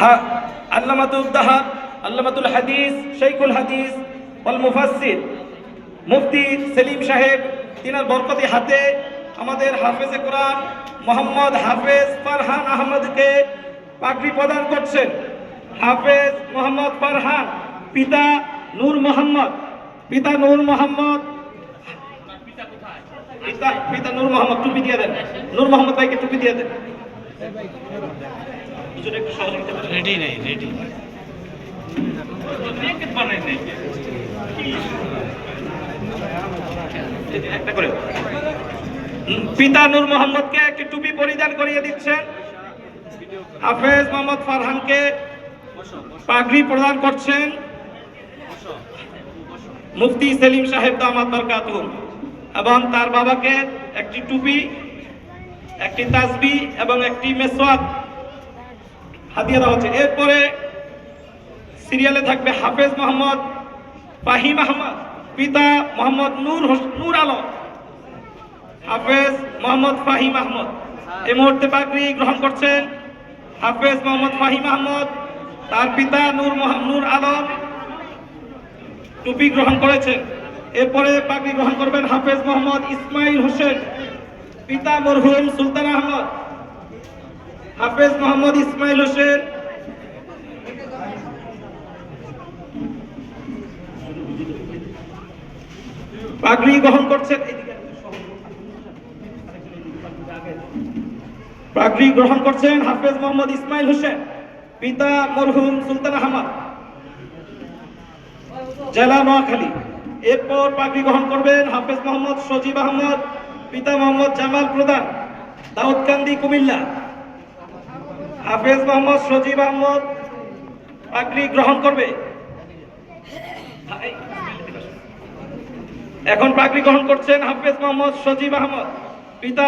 হা- আল্লামাতুল দাহাব আল্লামাতুল হাদিস শেখুল হাদিস, ওয়াল মুফাসসির। মুফতি সেলিম সাহেব, তিনার বরকতি হাতে আমাদের হাফেজে কোরআন মোহাম্মদ হাফেজ ফারহান আহমদকে পাগড়ি প্রদান করছেন। হাফেজ মোহাম্মদ ফারহান, পিতা নূর মোহাম্মদ। পিতা নূর মোহাম্মদ। পিতা পিতা নূর মোহাম্মদ, টুপি দিয়ে দেন। নূর মোহাম্মদ ভাইকে টুপি দিয়ে দেন। কিছুটা একটু সহযোগিতা রেডি নেই রেডি একটা করে। পিতা নূর মোহাম্মদকে একটি টুপি পরিধান করিয়ে দিচ্ছেন। হাফেজ মোহাম্মদ ফারহানকে পাগড়ি প্রদান করছেন। মুফতি সেলিম সাহেব দামাত বরকাতুম এবং তার বাবাকে একটি টুপি একটি তাসবি এবং একটি মেসওয়াক হাতিয়ে দেওয়া হচ্ছে। এরপরে সিরিয়ালে থাকবে হাফেজ মোহাম্মদ ফাহিম আহমদ, পিতা মোহাম্মদ নূর নূর আলম, হাফেজ মোহাম্মদ ফাহিম আহমদ। এই মুহূর্তে পাগড়ি গ্রহণ করছেন হাফেজ মোহাম্মদ ফাহিম আহমদ, তার পিতা নূর নূর আলম, টুপি গ্রহণ করেছেন। এরপরে পাগড়ি গ্রহণ করবেন হাফেজ মোহাম্মদ ইসমাইল হোসেন, পিতা মরহুম সুলতান আহমদ। হাফেজ মোহাম্মদ ইসমাইল হোসেন। পাগড়ি গ্রহণ করছেন পাগড়ি গ্রহণ করছেন হাফেজ মোহাম্মদ ইসমাইল হোসেন, পিতা মরহুম সুলতান আহমদ। জেলা নোয়াখালী। এরপর পাগড়ি গ্রহণ করবেন হাফেজ মোহাম্মদ সজীব আহমদ, পিতা মোহাম্মদ জামাল প্রধান, দাউদকান্দি কুমিল্লা। হাফেজ মোহাম্মদ সজীব আহমদ পাগড়ি গ্রহণ করবে। এখন পাগড়ি গ্রহণ করছেন হাফেজ মোহাম্মদ সজীব আহমদ, পিতা